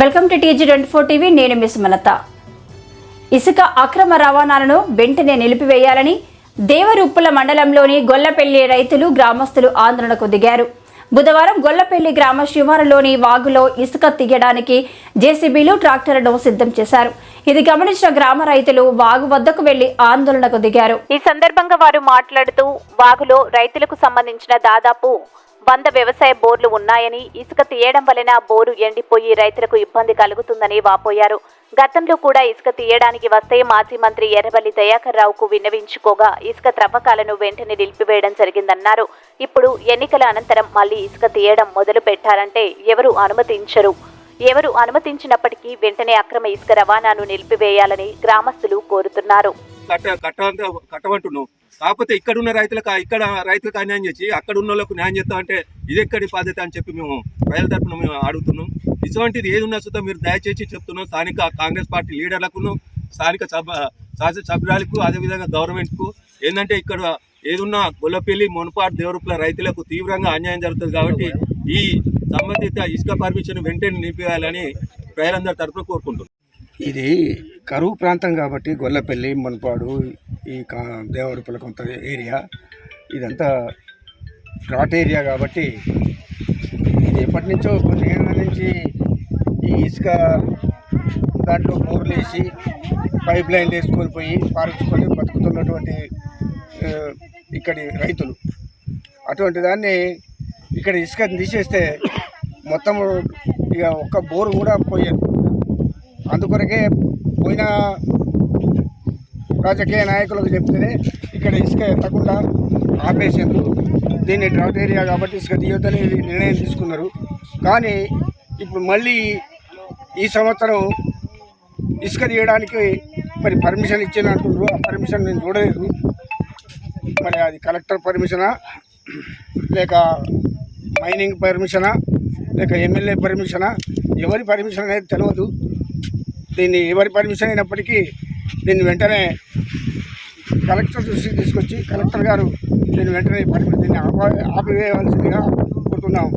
Welcome to TG twenty four TV నేను miss Malatha. ఇసుక అక్రమ రవాణాలను వెంటనే నిలిపివేయాలని దేవరుప్పుల మండలంలోని గొల్లపెల్లి రైతులు గ్రామస్తులు ఆందోళనకు దిగారు. బుధవారం గొల్లపెల్లి గ్రామ శివారులోని వాగులో ఇసుక తీయడానికి జేసీబీలు ట్రాక్టర్లను సిద్ధం చేశారు. ఇది గమనించిన గ్రామ రైతులు వాగు వద్దకు వెళ్ళి ఆందోళనకు దిగారు. ఈ సందర్భంగా వారు మాట్లాడుతూ వాగులో రైతులకు సంబంధించిన దాదాపు వంద వ్యవసాయ బోర్లు ఉన్నాయని ఇసుక తీయడం వలన బోరు ఎండిపోయి రైతులకు ఇబ్బంది కలుగుతుందని వాపోయారు. గతంలో కూడా ఇసుక తీయడానికి వస్తే మాజీ మంత్రి ఎర్రబల్లి దయాకర్ రావుకు విన్నవించుకోగా ఇసుక త్రవ్వకాలను వెంటనే నిలిపివేయడం జరిగిందన్నారు. ఇప్పుడు ఎన్నికల అనంతరం మళ్ళీ ఇసుక తీయడం మొదలు పెట్టారంటే ఎవరు అనుమతించరు. ఎవరు అనుమతించినప్పటికీ వెంటనే అక్రమ ఇసుక రవాణాను నిలిపివేయాలని గ్రామస్తులు కోరుతున్నారు. కట్ట కాకపోతే ఇక్కడ ఉన్న రైతులకు ఇక్కడ రైతులకు అన్యాయం చేసి అక్కడ ఉన్న వాళ్ళకు న్యాయం చేస్తాం అంటే ఇది ఎక్కడి బాధ్యత అని చెప్పి మేము ప్రజల తరఫున మేము అడుగుతున్నాం. ఇటువంటిది ఏది ఉన్నా సుతా మీరు దయచేసి చెప్తున్నాం. స్థానిక కాంగ్రెస్ పార్టీ లీడర్లకును స్థానిక సభ శాసన సభ్యురాలకు అదేవిధంగా గవర్నమెంట్కు. ఏంటంటే ఇక్కడ ఏదున్నా గొల్లపల్లి మునపాడు దేవరూపుల రైతులకు తీవ్రంగా అన్యాయం జరుగుతుంది కాబట్టి ఈ సంబంధిత ఇసుక పర్మిషన్ వెంటనే నిలిపివేయాలని ప్రజలందరి తరఫున కోరుకుంటున్నాం. ఇది కరువు ప్రాంతం కాబట్టి గొల్లపల్లి మునపాడు ఈ కా దేవరపల్లి కొంత ఏరియా ఇదంతా ఘాట్ ఏరియా కాబట్టి ఇది ఎప్పటి నుంచో కొన్ని ఏళ్ళ నుంచి ఈ ఇసుక దాంట్లో బోర్లు వేసి పైప్ లైన్ వేసుకొని పోయి పారించుకొని బతుకుతున్నటువంటి ఇక్కడి రైతులు. అటువంటి దాన్ని ఇక్కడ ఇసుక తీసేస్తే మొత్తం ఇక ఒక్క బోరు కూడా పోయారు అందుకొరకే పోయిన రాజకీయ నాయకులకు చెప్తేనే ఇక్కడ ఇసుక ఎత్తకుండా ఆపేసేందు దీన్ని డ్రౌట్ ఏరియా కాబట్టి ఇసుక తీయొద్దని నిర్ణయం తీసుకున్నారు. కానీ ఇప్పుడు మళ్ళీ ఈ సంవత్సరం ఇసుక తీయడానికి మరి పర్మిషన్ ఇచ్చిన అంటున్నారు. ఆ పర్మిషన్ నేను చూడలేదు. మరి అది కలెక్టర్ పర్మిషనా లేక మైనింగ్ పర్మిషనా? లేక ఎమ్మెల్యే పర్మిషనా? ఎవరి పర్మిషన్ అనేది తెలియదు దీన్ని ఎవరి పర్మిషన్ అయినప్పటికీ దీన్ని వెంటనే కలెక్టర్ దృష్టికి తీసుకొచ్చి కలెక్టర్ గారు దీన్ని వెంటనే పర్మిషన్ దీన్ని ఆప ఆపివేయవలసిందిగా కోరుతున్నాం.